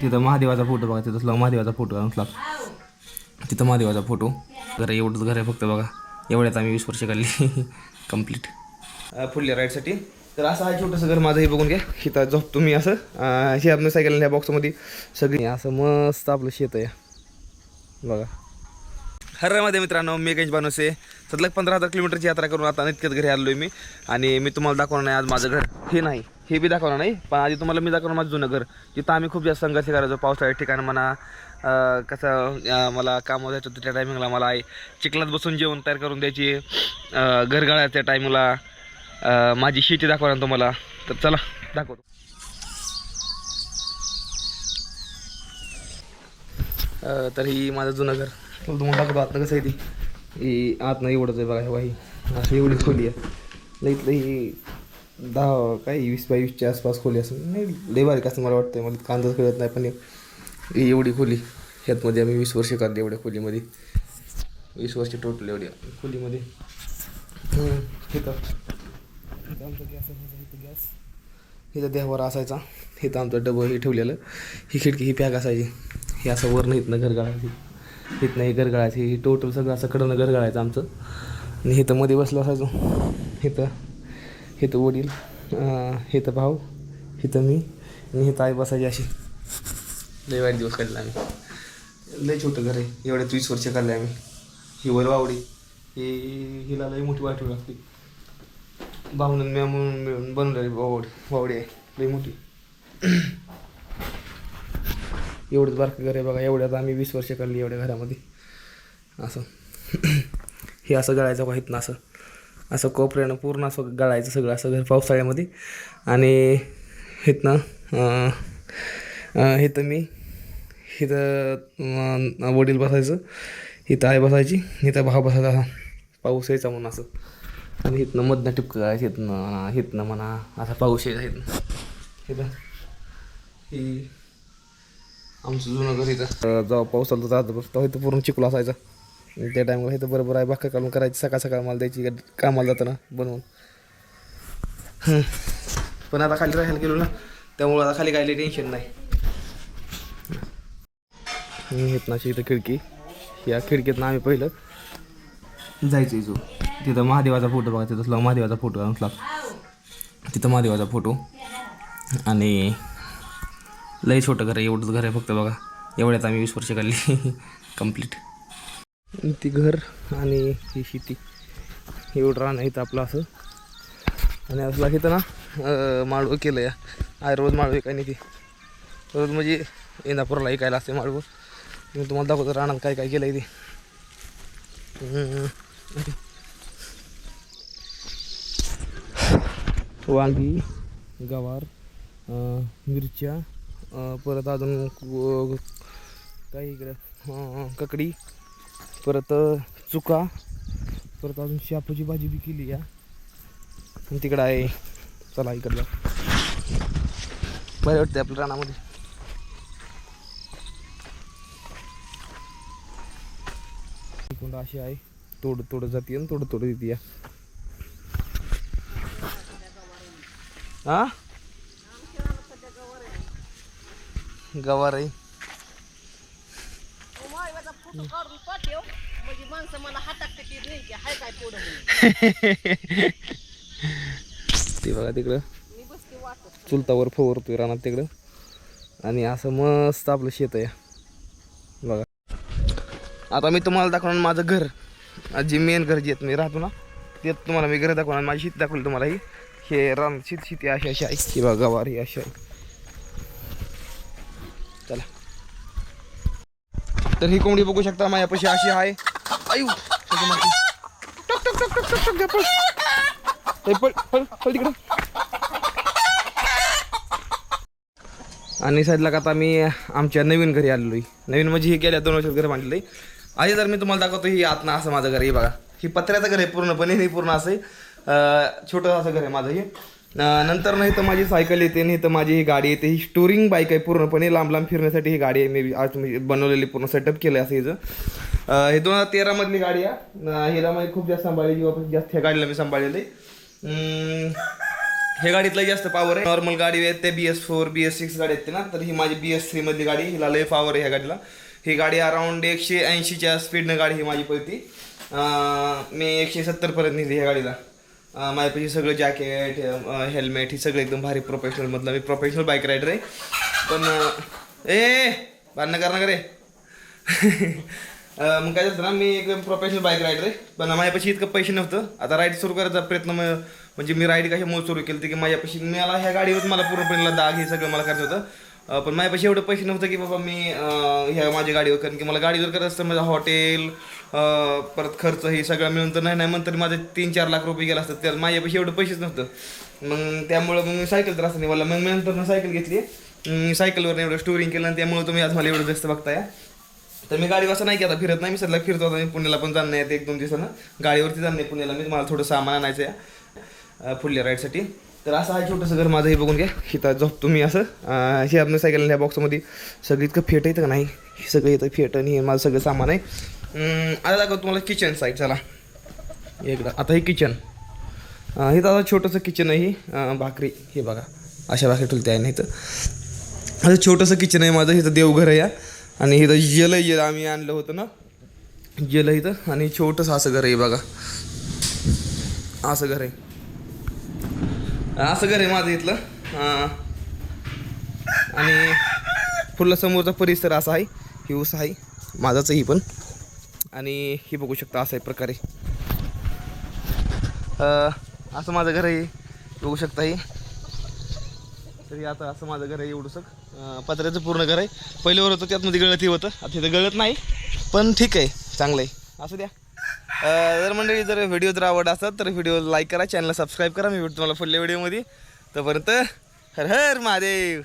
तिथं महादेवाचा फोटो बघा तिथं महादेवाचा फोटो घालून तिथं महादेवाचा फोटो घर एवढंच घर आहे फक्त बघा. एवढ्यात आम्ही वीस वर्ष काढली. कंप्लीट पुढल्या राईडसाठी तर असं आहे छोटंसं घर माझं हे बघून घ्या. इथं झोपतो मी असं. हे आपण सायकल ह्या बॉक्समध्ये सगळी असं मस्त आपलं शेत आहे. बघा. हरमध्ये मित्रांनो मी गंज बनवसे सतलग पंधरा हजार किलोमीटरची यात्रा करून आता इतक्यात घरी आलो मी. आणि मी तुम्हाला दाखवणार नाही आज माझं घर. हे नाही. हे बी दाखवणार नाही. पण आधी तुम्हाला मी दाखवणार माझं जुनं घर. तिथं आम्ही खूप जास्त संघर्ष करायचो. पावसाळ्या ठिकाण म्हणा कसं मला काम जायचं होतं त्या टायमिंगला मला आई चिखलात बसून जेवण तयार करून द्यायची. अं, घर टायमिंगला माझी शेती दाखवणार तुम्हाला. तर चला दाखवतो. तर ही माझं जुनं घर. तुम्हाला दाखवतो आतनं कसं आहे ती. ही आतनं एवढंच आहे बघा हे बाई अशी एवढी खोली आहे. लईतलं ही दहा काही वीस बाय वीसच्या आसपास खोली असं. नाही लय बारीक असं मला वाटतं मला कांदाच कळत नाही पण ही एवढी खोली ह्यातमध्ये आम्ही वीस वर्ष काढली एवढ्या खोलीमध्ये. वीस वर्ष टोटल एवढ्या खोलीमध्ये. हे इथं. इथं आमचा गॅस असायचा इथं गॅस. असायचा. इथं आमचं डबं हे ठेवलेलं. ही खिडकी ही पॅक असायची. हे असं वरनं इथनं घर गाळायची इथनं हे घर गाळायचं हे टोटल सगळं असं कडनं घर गाळायचं आमचं. आणि इथं मध्ये बसलो असायचो. इथं. हे तर वडील हे तर भाऊ इथं मी आणि तर आई बसायची अशी. लय वाईट दिवस काढला आम्ही. लय छोटं घर आहे एवढे वीस वर्ष काढले आम्ही. ही वर वावडी ही हिला लय मोठी वाटवी लागते बाहुन म्हणून मिळून बनवलेली वावडी वावडी आहे लई मोठी. एवढंच बारकं घर आहे बघा एवढ्यात आम्ही वीस वर्ष काढली एवढ्या घरामध्ये. असं. हे असं गळायचं पाहिजे ना असं. असं कोपऱ्यानं पूर्ण असं गळायचं सगळं असं घर पावसाळ्यामध्ये. आणि इथनं इथं मी इथं वडील बसायचं इथं आई बसायची इथं भाव बसायचा असा पाऊस यायचा म्हणून असं. आणि इथनं मधनं टिपकं करायचं इथनं हिथनं इथनं म्हणा असा पाऊस यायचा इथनं. इथं ही आमचं जुनं घर इथं. जेव्हा पाऊस आला तर तेव्हा इथं पूर्ण चिखल असायचा. त्या टायमाला इथं बरोबर आहे. बाका काढून करायची सकाळ सकाळ मला द्यायची कामाला जाताना बनवून. पण आता खाली राहायला गेलो ना त्यामुळं आता खाली काही टेन्शन नाही. येत नाशी इथं खिडकी. या खिडकीतनं आम्ही पहिलं जायचं जो तिथं महादेवाचा फोटो बघा तिथं महादेवाचा फोटो आणला तिथं महादेवाचा फोटो आणि लई छोटं घर आहे एवढंच घर आहे फक्त बघा. एवढ्यात आम्ही वीस वर्ष काढली. कंप्लीट ती घर आणि ही शेती. एवढं रान आहे आपलं असं. आणि असला इथं ना अं, माळवं केलं या. आय रोज माळवं काय नाही ती. रोज म्हणजे इंदापूरला ऐकायला असते माळवं. मी तुम्हाला दाखवतो रानात काय काय केलं आहे ते वांगी गवार मिरच्या परत अजून काही इकडं ककडी परत चुका. परत अजून शापूची भाजी बी केली या. आणि तिकडं आहे. चला इकडलं बरं वाटतं आपल्या रानामध्ये. कोंड अशी आहे. तोड तोड जाते आणि तोड तोड देते या. हा गवार आहे. फोटो काढून पाठव म्हणजे माणसं मला हातात ती नाही हाय काय पुढं म्हणून. ते बघा तिकडं. मी बसते वाटत. चुलतावर फवरतोय रानात तिकडं. आणि असं मस्त आपलं शेत आहे. बघा. आता मी तुम्हाला दाखवणार माझं घर. जे मेन घर जे मी राहतो ना ते तुम्हाला मी घर दाखवणार. माझी शेती दाखवली तुम्हाला ही. हे रान शेत शेती अशी अशी आहे. बघा गवार ही अशी आहे. चला. तर ही कोंबडी बघू शकता माझ्यापाशी अशी आहे. आयु टक टक टक टक टक टक पळ. पळ पळ पळ तिकडं. आणि साईडला का आता मी आमच्या नवीन घरी आलेलो आहे नवीन म्हणजे हे गेल्या दोन वर्षात घर बांधलेलं आहे आधी जर मी तुम्हाला दाखवतो ही आतनं असं माझं घर आहे हे बघा. ही पत्र्याचं घर आहे पूर्णपणे हे पूर्ण असं आहे. छोटं असं घर आहे माझं हे. नंतर नाही तर माझी सायकल येते नाही तर माझी ही गाडी येते. ही स्टोरिंग बाईक आहे पूर्णपणे. लांब लांब फिरण्यासाठी ही गाडी आहे. मी आज मी बनवलेली पूर्ण सेटअप केलं असं हिचं. हे दोन हजार तेरामधली गाडी आहे. हिला मी खूप जास्त सांभाळली किंवा जास्त ह्या गाडीला मी सांभाळलेली. आहे. अं, हे गाडीतलं जास्त पॉवर आहे. नॉर्मल गाडी आहेत ते B S four B S six गाडी आहेत ना. तर ही माझी बी एस थ्री मधली गाडी हिला लय पॉवर आहे ह्या गाडीला. ही गाडी अराऊंड एकशे ऐंशीच्या स्पीडनं गाडी ही माझी पळती. मी एकशे सत्तरपर्यंत नेली ह्या गाडीला. माझ्यापैकी माझ्यापाशी सगळं जॅकेट हेल्मेट ही सगळं एकदम भारी प्रोफेशनल मधलं मी प्रोफेशनल बाईक रायडर आहे. पण ए भांडणं करणं रे. मग काय झालं ना मी एकदम प्रोफेशनल बाईक रायडर आहे. पण माझ्यापाशी इतकं पैसे नव्हतं. आता राईड सुरू करायचा प्रयत्न म्हणजे मी राईड कशामुळे सुरू केलं की माझ्यापाशी मला ह्या गाडीवर मला पूर्णपणे दाग हे सगळं मला करायचं होतं. पण माझ्यापाशी एवढं पैसे नव्हतं की बाबा मी ह्या माझ्या गाडीवर कारण की मला गाडीवर करत असतं माझं हॉटेल परत खर्च हे सगळं मिळून तर नाही नाही म्हणतर माझे तीन चार लाख रुपये गेला असतात. त्यात माझ्यापाशी एवढं पैसेच नव्हतं. मग त्यामुळं मग मी सायकल तर असं नाही मला मग मी नंतर सायकल घेतली. मी सायकलवर एवढं स्टोरिंग केलं आणि त्यामुळे तुम्ही आज मला एवढं जास्त बघताय. तर मी गाडी असं नाही की आता फिरत नाही मी सध्या फिरतो आता. मी पुण्याला पण जाणं आहे एक दोन दिवसानं. गाडीवरती जाणं आहे पुण्याला. मी मला थोडं सामान आणायचं आहे पुढल्या राईडसाठी तर असं आहे छोटंसं घर माझं हे बघून घ्या. हिथं झोपतो मी असं. हे आपलं सायकल ह्या बॉक्समध्ये सगळं इतकं फेट येतं का नाही? हे सगळं येतं फेट आणि हे माझं सगळं सामान आहे. आता दाखवतो तुम्हाला किचन साईड चला. एकदा आता हे किचन हे आता छोटंसं किचन आहे भाकरी हे बघा. अशा भाकरी ठुलते आहे नाही इथं. असं छोटंसं किचन आहे माझं इथं देवघर आहे या. आणि इथं जल जल आम्ही आणलं होतं ना. जल इथं. आणि छोटंसं असं घर आहे बघा. असं घर आहे. असं घर आहे माझं इथलं. आणि फुलं समोरचा परिसर असा आहे. ही ऊस आहे. माझाच आहे ही पण. आणि ही बघू शकता असं आहे प्रकारे. असं माझं घर आहे. बघू शकता ही. तरी आता असं माझं घर आहे एवढंसं. पत्र्याचं पूर्ण घर आहे. पहिल्यावर होतं त्यातमध्ये गळतही होतं. आता इथं गळत नाही. पण ठीक आहे. चांगलं आहे. असं द्या. अं, जर मंडळी जर व्हिडिओ जर आवड असतात तर व्हिडिओ लाईक करा चॅनलला सबस्क्राईब करा. मी भेटतो तुम्हाला पुढल्या व्हिडिओमध्ये. तोपर्यंत हर हर महादेव.